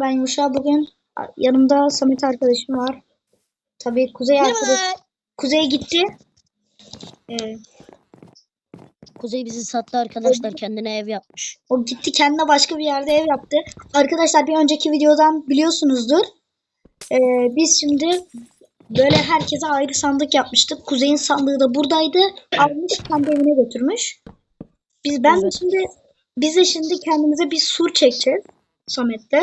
Ben Yuşa bugün yanımda Samet arkadaşım var. Tabii Kuzey arkadaş. Kuzey gitti. Ee, Kuzey bizi sattı arkadaşlar kendine ev yapmış. o gitti kendine başka bir yerde ev yaptı. Arkadaşlar bir önceki videodan biliyorsunuzdur. Ee, biz şimdi böyle herkese ayrı sandık yapmıştık. Kuzey'in sandığı da buradaydı. Almış kendi evine götürmüş. Biz ben Evet. şimdi biz de şimdi kendimize bir sur çekeceğiz Samet'te.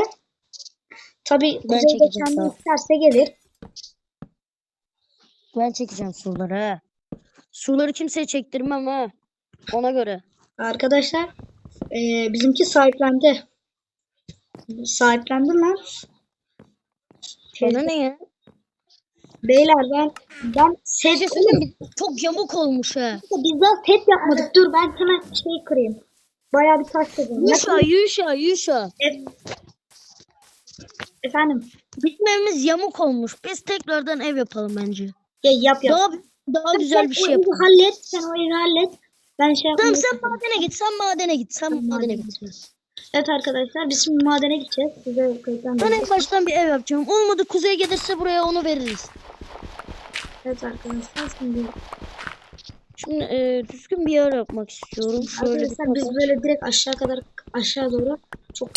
Tabii Ben Kuzey de çekeceğim, kendi isterse gelir. Ben çekeceğim suları ha. Suları kimseye çektirmem ha. Ona göre. Arkadaşlar eee, bizimki sahiplendi. Sahiplendi lan. Bana ne ya? Beyler ben ben set Şey söyleyeyim mi? Çok yamuk olmuş ha. biz daha set yapmadık. Dur ben hemen şey kırayım. Bayağı bir taş kırdım. Yuşa, Yuşa, Yuşa. Efendim. Bizim evimiz yamuk olmuş. Biz tekrardan ev yapalım bence. Ya yap yap. Daha daha güzel bir şey yapalım. hallet. Sen o evi hallet. Ben şey Tamam sen madene git, sen madene git, sen madene madene git. Evet arkadaşlar biz şimdi madene gideceğiz. Size kayıttan Ben en baştan bir ev yapacağım. Olmadı kuzey gelirse buraya onu veririz. Evet arkadaşlar şimdi Şimdi e, düzgün bir yer yapmak istiyorum. Şöyle arkadaşlar biz böyle direkt aşağı kadar aşağı doğru çok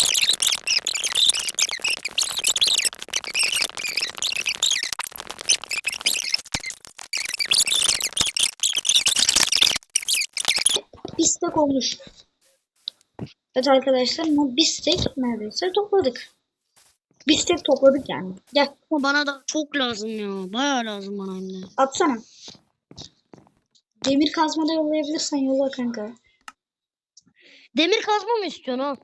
bistek olmuş. Evet arkadaşlar bu bistek neredeyse topladık. Bistek topladık yani. Gel Ama bana da çok lazım ya. Bayağı lazım bana hem de. atsana. Demir kazma da yollayabilirsen yolla kanka. Demir kazma mı istiyorsun ha?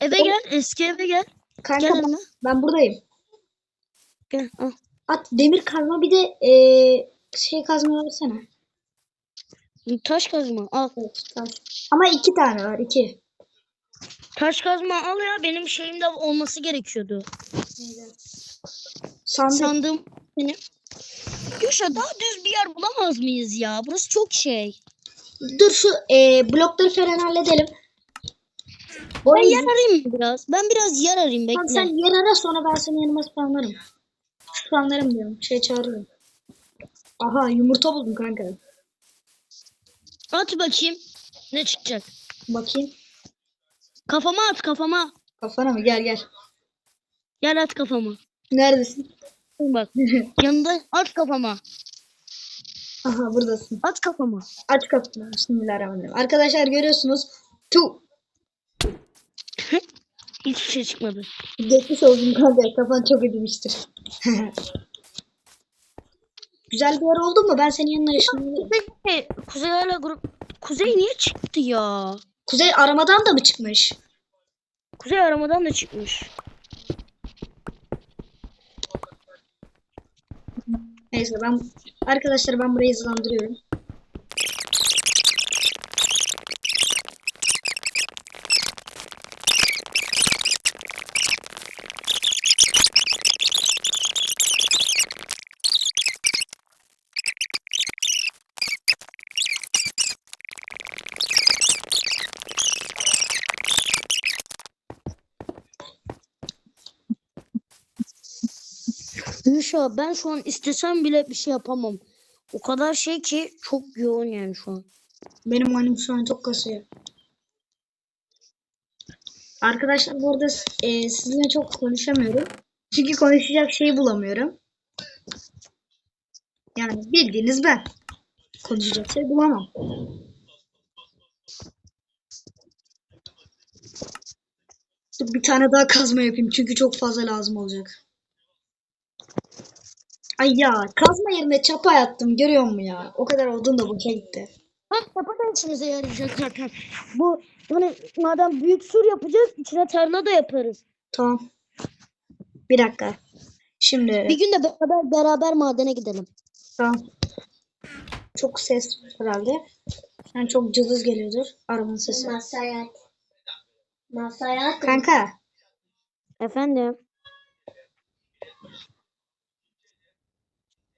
Eve gel, eski eve gel. Kanka Gel ben, yanıma. ben buradayım. Gel, al. At demir kazma bir de eee, şey kazma versene. Taş kazma al. Taş. Ama iki tane var iki. Taş kazma al ya. Benim şeyimde olması gerekiyordu. Sandık. Sandığım benim. Gülşah daha düz bir yer bulamaz mıyız ya? Burası çok şey. Dur şu eee, blokları falan halledelim. Bu Ben arada- yer arayayım biraz? Ben biraz yer arayayım Tamam, bekle. sen yer ara sonra ben seni yanıma spamlarım. Spamlarım diyorum. Şey çağırırım. Aha yumurta buldum kanka. At bakayım. Ne çıkacak? Bakayım. Kafama at kafama. Kafana mı? Gel gel. Gel at kafama. Neredesin? Bak. Yanında at kafama. Aha buradasın. At kafama. Aç kapını. Bismillahirrahmanirrahim. Arkadaşlar görüyorsunuz. Tu. Hiçbir şey çıkmadı. Geçmiş olsun kanka. Kafan çok ödemiştir. Güzel bir yer oldu mu? Ben senin yanına ışınlanırım. Peki Kuzey hala grup... Kuzey niye çıktı ya? Kuzey aramadan da mı çıkmış? Kuzey aramadan da çıkmış. Neyse ben arkadaşlar ben burayı hızlandırıyorum. Gülşah ben şu an istesem bile bir şey yapamam. O kadar şey ki çok yoğun yani şu an. Benim oyunum şu an çok kasıyor. Arkadaşlar bu arada e, sizinle çok konuşamıyorum. Çünkü konuşacak şey bulamıyorum. Yani bildiğiniz ben. Konuşacak şey bulamam. Bir tane daha kazma yapayım çünkü çok fazla lazım olacak. Ay ya kazma yerine çapa yattım görüyor musun ya? O kadar odun da boşa gitti. Ha kapadan işimize yarayacak zaten. Bu hani madem büyük sur yapacağız içine tarla da yaparız. Tamam. Bir dakika. Şimdi Bir gün de beraber beraber madene gidelim. tamam. Çok ses herhalde. Yani çok cılız geliyordur arabanın sesi. Masaya Masaya Kanka Efendim?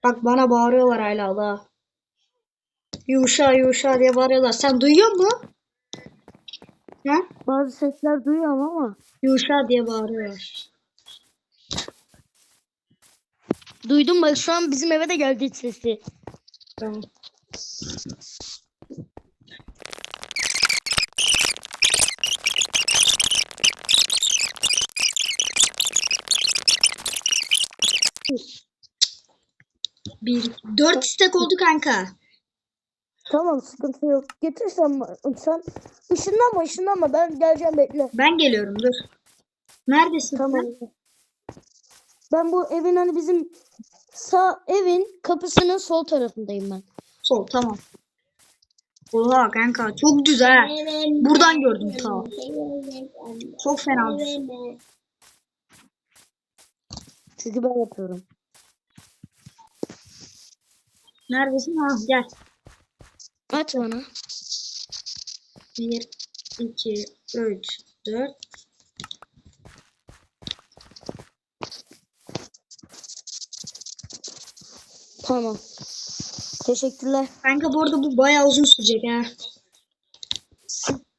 Bak bana bağırıyorlar hala da. Yuşa yuşa diye bağırıyorlar. Sen duyuyor musun? Ha? Bazı sesler duyuyorum ama. Yuşa diye bağırıyorlar. Duydum bak şu an bizim eve de geldi sesi. Tamam. Bir, dört istek oldu kanka. Tamam sıkıntı yok. Getir sen, sen ışınlanma ışınlanma ben geleceğim bekle. Ben geliyorum dur. Neredesin Tamam. sen? Ben bu evin hani bizim sağ evin kapısının sol tarafındayım ben. Sol tamam. Oha kanka çok ha. Buradan gördüm ta. Çok fena. Çünkü ben yapıyorum. Neredesin? Ha gel. Aç bana. 1, 2, 3, 4. Tamam. Teşekkürler. Kanka bu arada bu bayağı uzun sürecek ha.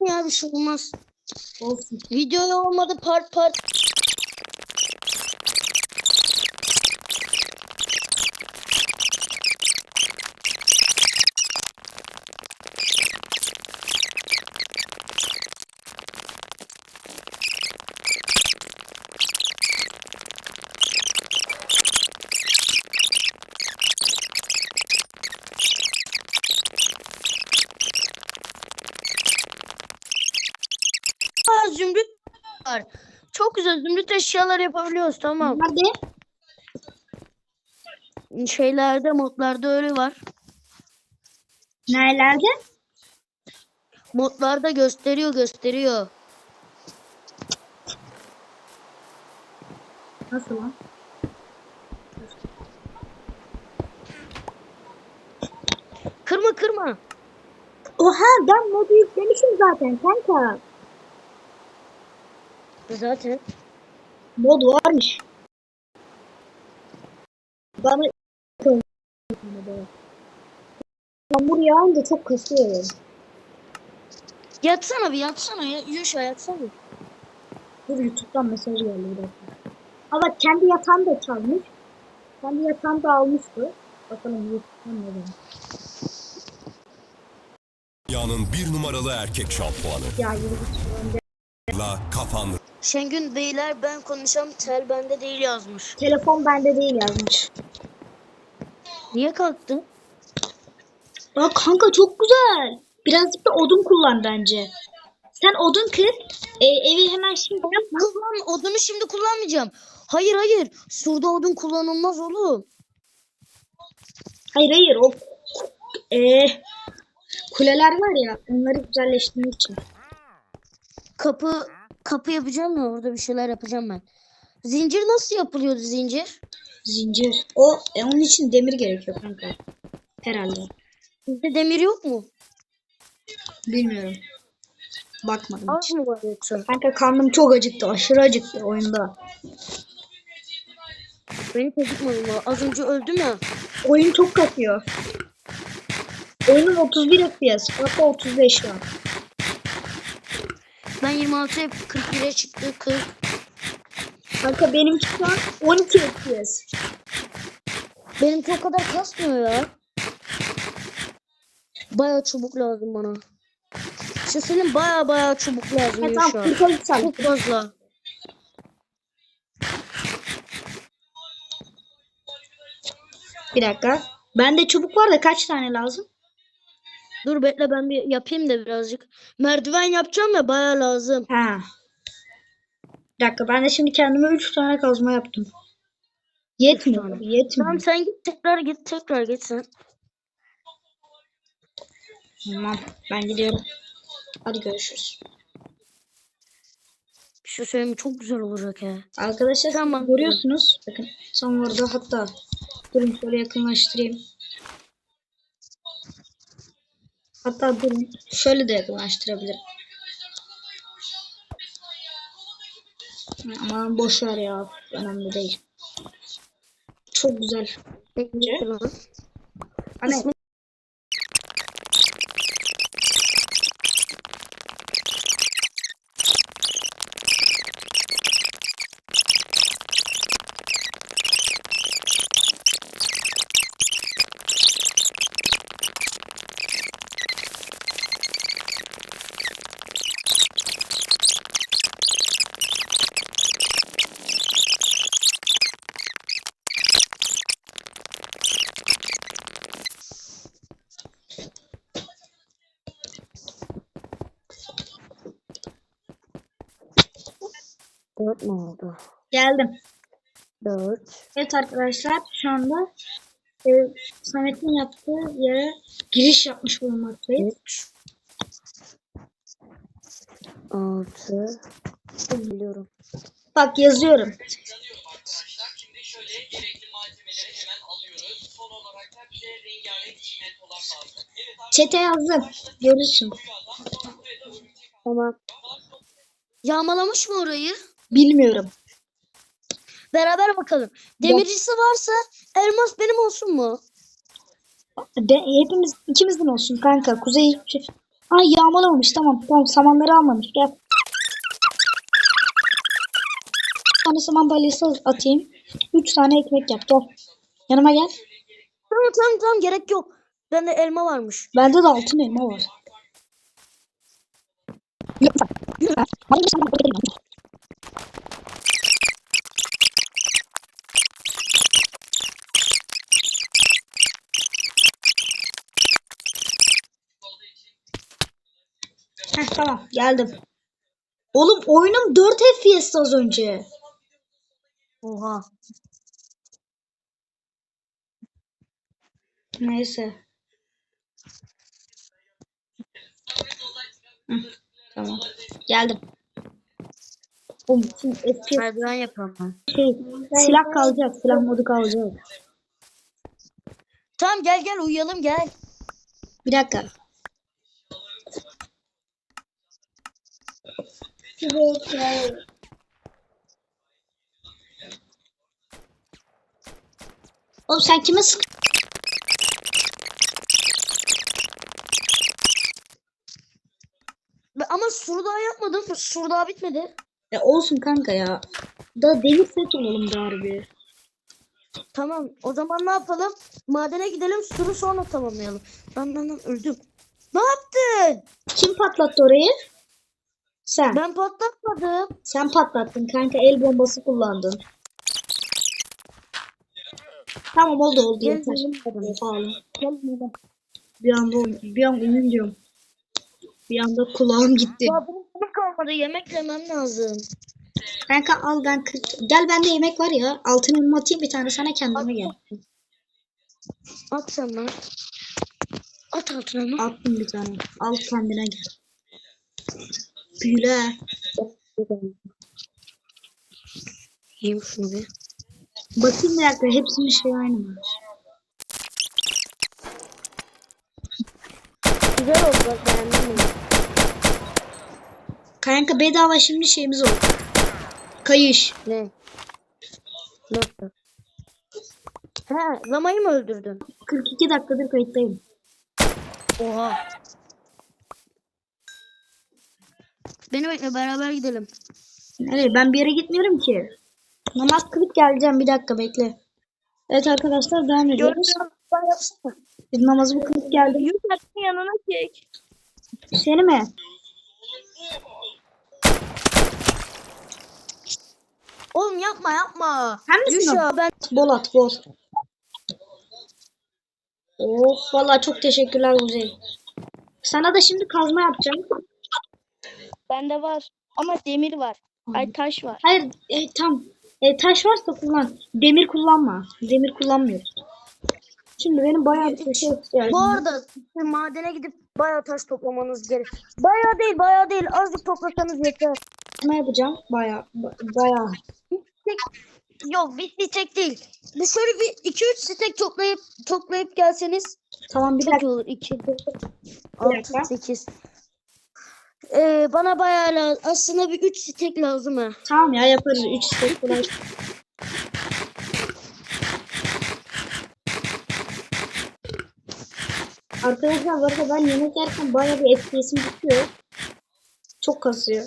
Ya bir şey olmaz. Olsun. Videoya olmadı part part. Zümrüt var. Çok güzel zümrüt eşyalar yapabiliyoruz tamam. Nerede? Şeylerde modlarda öyle var. Nerelerde? Modlarda gösteriyor gösteriyor. Nasıl lan? Kırma kırma. Oha ben modu yüklemişim zaten kanka. Zaten. Mod varmış. Bana Yağmur yağınca çok kasıyor. ya. Yatsana bir yatsana ya. Yuşa yatsana. Dur YouTube'dan mesaj geldi bir dakika. Ama kendi yatağını da çalmış. Kendi yatağını da almıştı. Bakalım YouTube'dan ne demiş. Dünyanın bir numaralı erkek şampuanı. Ya yürü git. La kafan Şengün beyler ben konuşam tel bende değil yazmış. Telefon bende değil yazmış. Niye kalktın? Bak kanka çok güzel. Birazcık da odun kullan bence. Sen odun kır. E, evi hemen şimdi yapma. Kullan, odunu şimdi kullanmayacağım. Hayır hayır. Surda odun kullanılmaz oğlum. Hayır hayır o e, kuleler var ya onları güzelleştirmek için. Kapı kapı yapacağım ya orada bir şeyler yapacağım ben. Zincir nasıl yapılıyordu zincir? Zincir. O e, onun için demir gerekiyor kanka. Herhalde. Bizde demir yok mu? Bilmiyorum. Bakmadım. Az mı var yoksa? Kanka karnım çok acıktı. Aşırı acıktı oyunda. Beni çocukmadım ya. Az önce öldüm ya. Oyun çok kasıyor. Oyunun 31 FPS. Hatta 35 şu an. Ben 26 hep 41'e çıktı 40. Kanka benimki şu an 12 FPS. Benimki o kadar kasmıyor ya. Bayağı çubuk lazım bana. Şu senin bayağı bayağı çubuk lazım tamam şu an. 40'a yükseldi. Çok fazla. Bir dakika. Bende çubuk var da kaç tane lazım? Dur bekle ben bir yapayım da birazcık. Merdiven yapacağım ya bayağı lazım. Ha. Bir dakika ben de şimdi kendime 3 tane kazma yaptım. Yetmiyor. tane. Yetmiyor. Tamam sen git tekrar git tekrar git sen. Tamam. Ben gidiyorum. Hadi görüşürüz. Bir şey söyleyeyim çok güzel olacak ya. Arkadaşlar Tamam. görüyorsunuz. Bakın tam orada hatta durun şöyle yakınlaştırayım. Hatta durun şöyle de yakınlaştırabilirim. Ama boş ver ya. Önemli değil. Çok güzel. Lan. Hani İsmi- Dört mü oldu? Geldim. Dört. Evet arkadaşlar şu anda e, Samet'in yaptığı yere giriş yapmış bulunmaktayız. Üç. Altı. Biliyorum. Bak yazıyorum. arkadaşlar. Şimdi şöyle gerekli malzemeleri hemen alıyoruz. Son olarak da bize rengarenk çimentolar lazım. Evet Çete yazdım. Görürsün. Tamam. Yağmalamış mı orayı? Bilmiyorum. Beraber bakalım. Demircisi varsa elmas benim olsun mu? De, hepimiz ikimizin olsun kanka. Kuzey hiçbir şey. Ay yağmalamamış tamam tamam samanları almamış gel. Bir tane saman balyası atayım. Üç tane ekmek yap gel. Yanıma gel. Tamam tamam tamam gerek yok. Bende elma varmış. Bende de altın elma var. Heh, tamam geldim. Oğlum oyunum 4 FPS az önce. Oha. Neyse. Hı, tamam. Geldim. Oğlum FPS ben. şey, silah kalacak. Silah modu kalacak. Tamam gel gel uyuyalım gel. Bir dakika. Oğlum sen kime sık? Ama sur daha yapmadım. Sur daha bitmedi. Ya olsun kanka ya. Da demir set olalım bir. Tamam o zaman ne yapalım? Madene gidelim suru sonra tamamlayalım. Lan lan lan öldüm. Ne yaptın? Kim patlattı orayı? Sen. Ben patlatmadım. Sen patlattın kanka. El bombası kullandın. Tamam oldu oldu Gel, yeter. buraya. Bir anda bir an uyuyunca bir anda kulağım gitti. Ya benim kalmadı. Yemek yemem lazım. Kanka al ben kırk... Gel bende yemek var ya. Altın elma atayım bir tane sana kendime gel. At sen lan. At altına mı? Attım bir tane. Al kendine gel. Büyüle. Yiyeyim şunu bir. Bakayım bir dakika hepsinin şey aynı mı? Güzel oldu bak beğendim mi? Kanka bedava şimdi şeyimiz oldu. Kayış. Ne? Nasıl? He, Lamayı mı öldürdün? 42 dakikadır kayıttayım. Oha. Beni bekle beraber gidelim. Nereye? Ben bir yere gitmiyorum ki. Namaz kılıp geleceğim bir dakika bekle. Evet arkadaşlar devam ediyoruz. Biz namazımı kılıp geldim. Yusuf'un yanına çek. Seni mi? Oğlum yapma yapma. Sen misin? Yuşa ben Bol at bol. Of vallahi çok teşekkürler Kuzey. Sana da şimdi kazma yapacağım. Bende var ama demir var. Ay taş var. Hayır e, tam e, taş varsa kullan. Demir kullanma. Demir kullanmıyoruz. Şimdi benim bayağı bir taşa ihtiyacım Bu var. arada madene gidip bayağı taş toplamanız gerek. Bayağı değil bayağı değil azıcık toplasanız yeter. Ne yapacağım? Bayağı ba- bayağı. Yok bir, bir tek değil. Bir şöyle bir 2-3 stek toplayıp toplayıp gelseniz Tamam bir çok iyi dakika. olur. 2, 4, dakika. 6, 8. Ee, bana bayağı lazım. Aslında bir 3 stek lazım ha. Tamam ya yaparız. 3 stek kolay. Arkadaşlar bu arada ben yemek yerken bayağı bir FPS'im düşüyor. Çok kasıyor.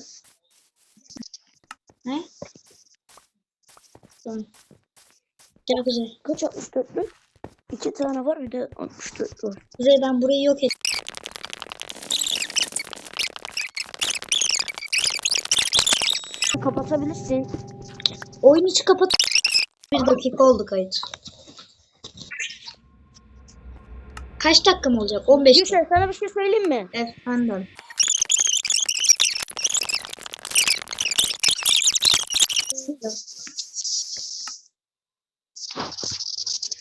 Ne? Tamam. Gel Kuzey. Kaç 64 mü? 2 tane var bir de 64 var. Kuzey ben burayı yok et. Kapatabilirsin. Oyun içi kapat. Bir dakika oldu kayıt. Kaç dakika mı olacak? 15 dakika. Gülşen sana bir şey söyleyeyim mi? Efendim.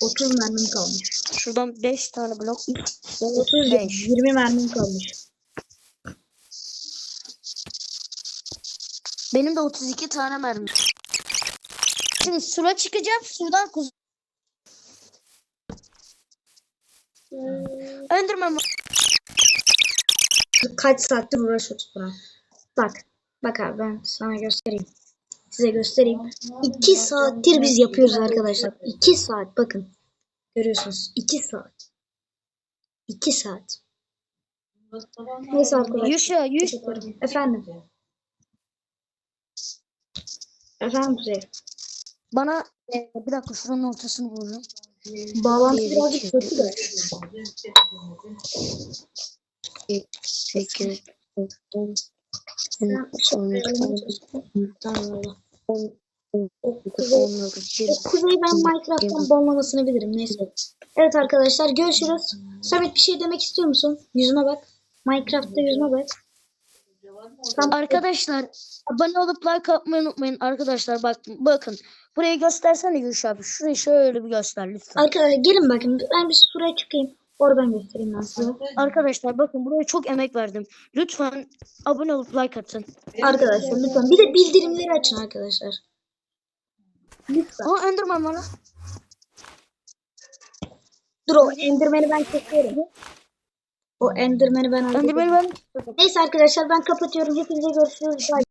30 mermim kalmış. Şuradan 5 tane blok. 30 5. 20 mermim kalmış. Benim de 32 tane mermi. Şimdi sura çıkacağım. Surdan kuz. Var. Kaç saattir uğraşıyoruz buna. Bak. Bak abi ben sana göstereyim. Size göstereyim. 2 saattir biz yapıyoruz arkadaşlar. 2 saat bakın. Görüyorsunuz. 2 saat. 2 saat. Neyse arkadaşlar. Yuşa, Yuş. Efendim. Efendim Kuzey. Bana e, bir dakika şuranın ortasını vuracağım. Bağlantı Bir, birazcık iki, kötü de. 8, 10, Tamam valla. 10, O Kuzey, 19, o Kuzey ben Minecraft'tan banlamasını bilirim. Neyse. Evet arkadaşlar görüşürüz. Samet bir şey demek istiyor musun? Yüzüme bak. Minecraft'ta yüzüme bak. Arkadaşlar abone olup like atmayı unutmayın. Arkadaşlar bak bakın. Burayı göstersene Yuş abi. Şurayı şöyle bir göster lütfen. Arkadaşlar gelin bakın. Ben bir şuraya çıkayım. Oradan göstereyim ben size. Arkadaşlar bakın buraya çok emek verdim. Lütfen abone olup like atın. Arkadaşlar lütfen. Bir de bildirimleri açın arkadaşlar. Lütfen. Aa Enderman var lan. Dur o Enderman'i ben kesiyorum. O Enderman'i ben hallederim. Enderman'i ben Neyse arkadaşlar ben kapatıyorum. Hepinize görüşürüz. Bye.